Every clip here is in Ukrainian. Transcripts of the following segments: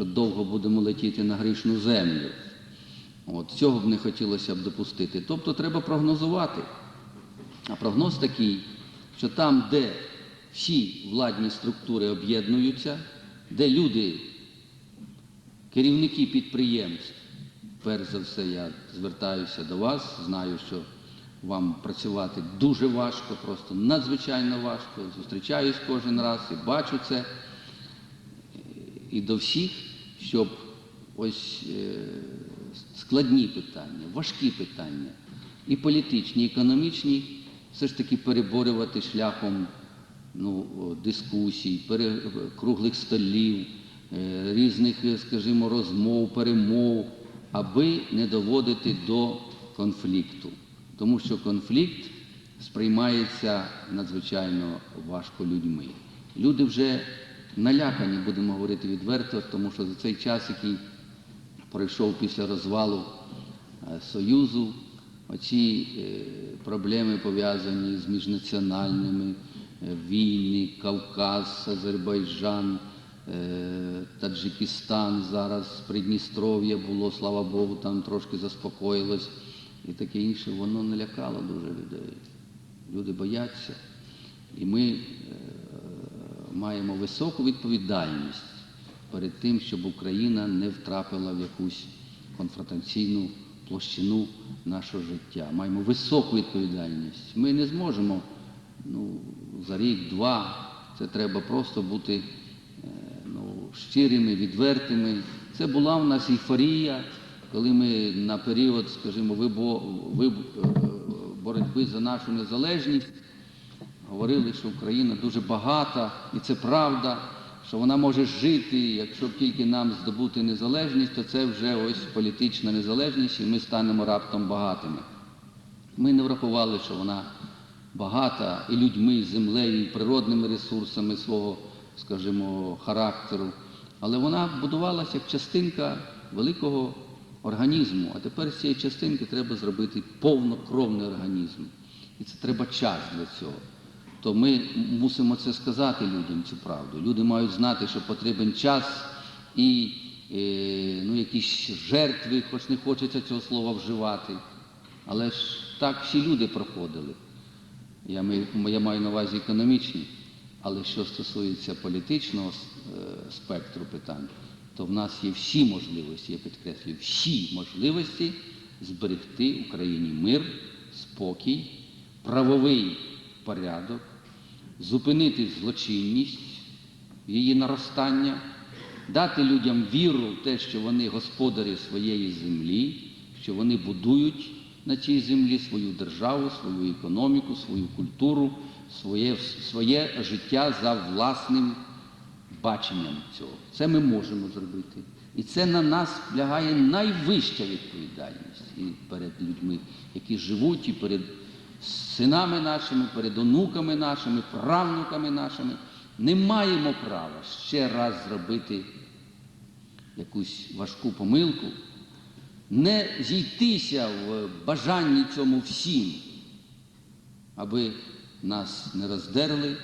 що довго будемо летіти на грішну землю. От, цього б не хотілося б допустити. Тобто треба прогнозувати. А прогноз такий, що там, де всі владні структури об'єднуються, де люди, керівники підприємств, перш за все, я звертаюся до вас, знаю, що вам працювати дуже важко, просто надзвичайно важко. Зустрічаюсь кожен раз і бачу це. І до всіх, щоб ось е, складні питання, важкі питання, і політичні, і економічні, все ж таки переборювати шляхом ну, дискусій, круглих столів, е, різних, е, скажімо, розмов, перемов, аби не доводити до конфлікту. Тому що конфлікт сприймається надзвичайно важко людьми. Люди вже налякані, будемо говорити відверто, тому що за цей час, який пройшов після розвалу е, Союзу, оці е, проблеми пов'язані з міжнаціональними е, війни, Кавказ, Азербайджан, Таджикистан, зараз Придністров'я було, слава Богу, там трошки заспокоїлось і таке інше, воно налякало дуже людей. Люди бояться. І ми маємо високу відповідальність перед тим, щоб Україна не втрапила в якусь конфронтаційну площину нашого життя. Маємо високу відповідальність. Ми не зможемо ну, за рік-два. Це треба просто бути е, ну, щирими, відвертими. Це була в нас ейфорія, коли ми на період, скажімо, вибо, виб, е, боротьби за нашу незалежність говорили, що Україна дуже багата, і це правда, що вона може жити, якщо б тільки нам здобути незалежність, то це вже ось політична незалежність, і ми станемо раптом багатими. Ми не врахували, що вона багата і людьми, і землею, і природними ресурсами свого, скажімо, характеру. Але вона будувалася як частинка великого організму. А тепер з цієї частинки треба зробити повнокровний організм. І це треба час для цього. То ми мусимо це сказати людям, цю правду. Люди мають знати, що потрібен час і е, ну, якісь жертви, хоч не хочеться цього слова вживати. Але ж так всі люди проходили. Я, я маю на увазі економічні. Але що стосується політичного е, спектру питань, то в нас є всі можливості, я підкреслюю, всі можливості зберегти Україні мир, спокій, правовий порядок, зупинити злочинність, її наростання, дати людям віру в те, що вони господарі своєї землі, що вони будують на цій землі свою державу, свою економіку, свою культуру, своє, своє життя за власним баченням цього. Це ми можемо зробити. І це на нас лягає найвища відповідальність і перед людьми, які живуть, і перед синами нашими, перед онуками нашими, правнуками нашими. Не маємо права ще раз зробити якусь важку помилку, не зійтися в бажанні цьому всім, аби нас не роздерли,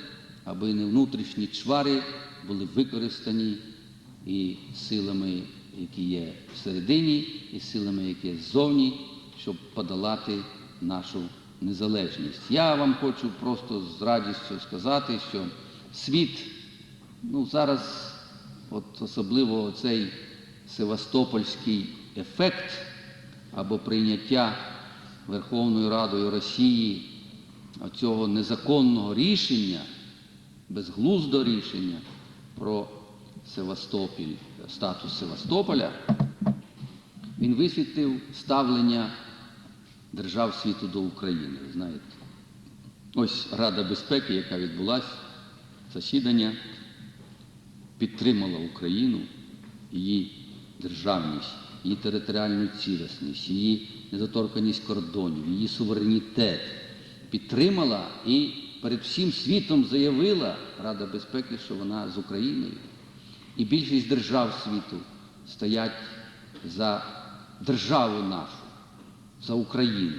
аби не внутрішні чвари були використані і силами, які є всередині, і силами, які є ззовні, щоб подолати нашу незалежність. Я вам хочу просто з радістю сказати, що світ ну, зараз, от особливо цей севастопольський ефект або прийняття Верховною Радою Росії цього незаконного рішення, безглуздого рішення про Севастопіль, статус Севастополя, він висвітлив ставлення держав світу до України. Ви знаєте, ось Рада безпеки, яка відбулася, засідання підтримала Україну, її державність, її територіальну цілісність, її недоторканість кордонів, її суверенітет. Підтримала і перед всім світом заявила Рада безпеки, що вона з Україною. І більшість держав світу стоять за державу нашу, за Україну.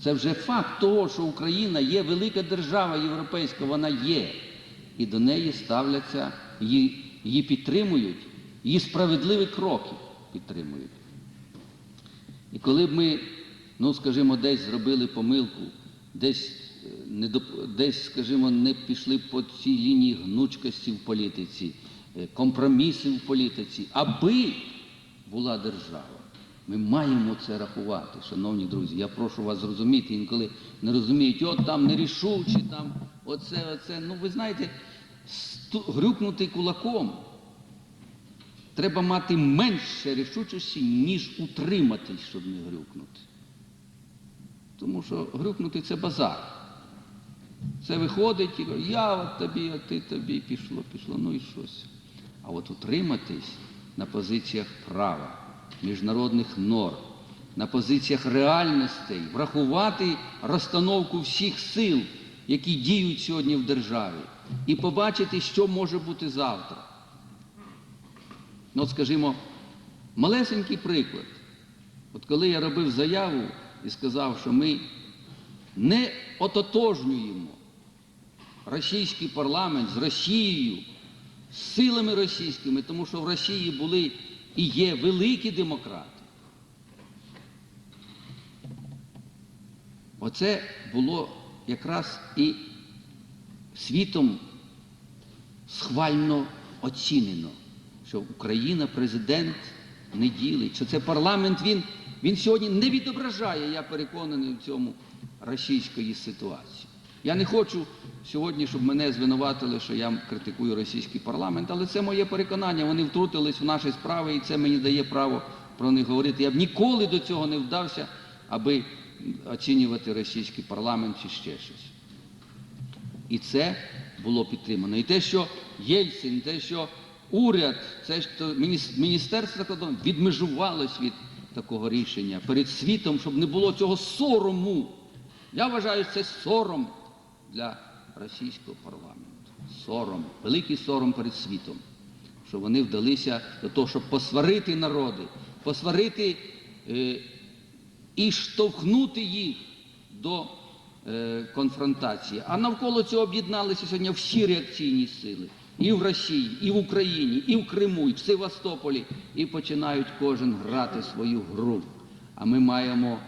Це вже факт того, що Україна є велика держава європейська, вона є. І до неї ставляться, її, її підтримують її справедливі кроки підтримують. І коли б ми, ну скажімо, десь зробили помилку, десь, е, не десь, скажімо, не пішли по цій лінії гнучкості в політиці, е, компроміси в політиці, аби була держава. Ми маємо це рахувати, шановні друзі. Я прошу вас зрозуміти, інколи не розуміють, от там нерішучі, там оце, оце. Ну, ви знаєте, грюкнути кулаком треба мати менше рішучості, ніж утриматись, щоб не грюкнути. Тому що грюкнути це базар. Це виходить і говорить, я от тобі, а ти тобі, пішло, пішло, ну і щось. А от утриматись на позиціях права, міжнародних норм, на позиціях реальностей, врахувати розстановку всіх сил, які діють сьогодні в державі, і побачити, що може бути завтра. Ну, от, скажімо, малесенький приклад. От коли я робив заяву і сказав, що ми не ототожнюємо російський парламент з Росією, з силами російськими, тому що в Росії були і є великі демократи. Оце було якраз і світом схвально оцінено, що Україна, президент не ділить, що це парламент, він, він сьогодні не відображає, я переконаний в цьому російської ситуації. Я не хочу сьогодні, щоб мене звинуватили, що я критикую російський парламент, але це моє переконання. Вони втрутились в наші справи, і це мені дає право про них говорити. Я б ніколи до цього не вдався, аби оцінювати російський парламент чи ще щось. І це було підтримано. І те, що Єльцин, те, що уряд, це що Міністерство закордонних відмежувалось від такого рішення перед світом, щоб не було цього сорому. Я вважаю, це сором для російського парламенту. Сором, великий сором перед світом, що вони вдалися до того, щоб посварити народи, посварити е, і штовхнути їх до е, конфронтації. А навколо цього об'єдналися сьогодні всі реакційні сили. І в Росії, і в Україні, і в Криму, і в Севастополі, і починають кожен грати свою гру. А ми маємо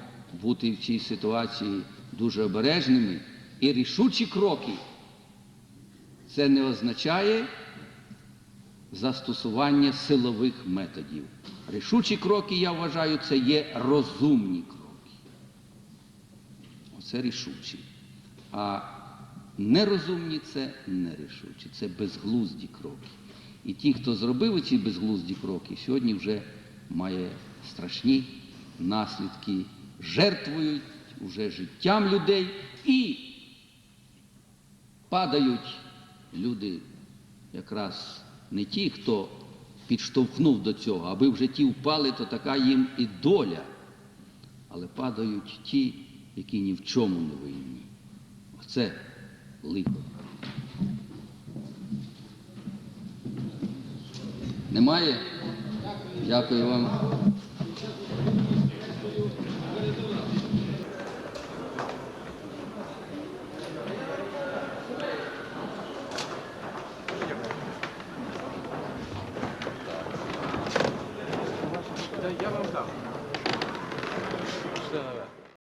бути в цій ситуації дуже обережними і рішучі кроки. Це не означає застосування силових методів. Рішучі кроки, я вважаю, це є розумні кроки. Оце рішучі. А нерозумні це нерішучі, це безглузді кроки. І ті, хто зробив ці безглузді кроки, сьогодні вже має страшні наслідки, жертвують уже життям людей і падають люди якраз не ті, хто підштовхнув до цього, аби в житті впали, то така їм і доля. Але падають ті, які ні в чому не винні. Оце лихо. Немає? Дякую вам.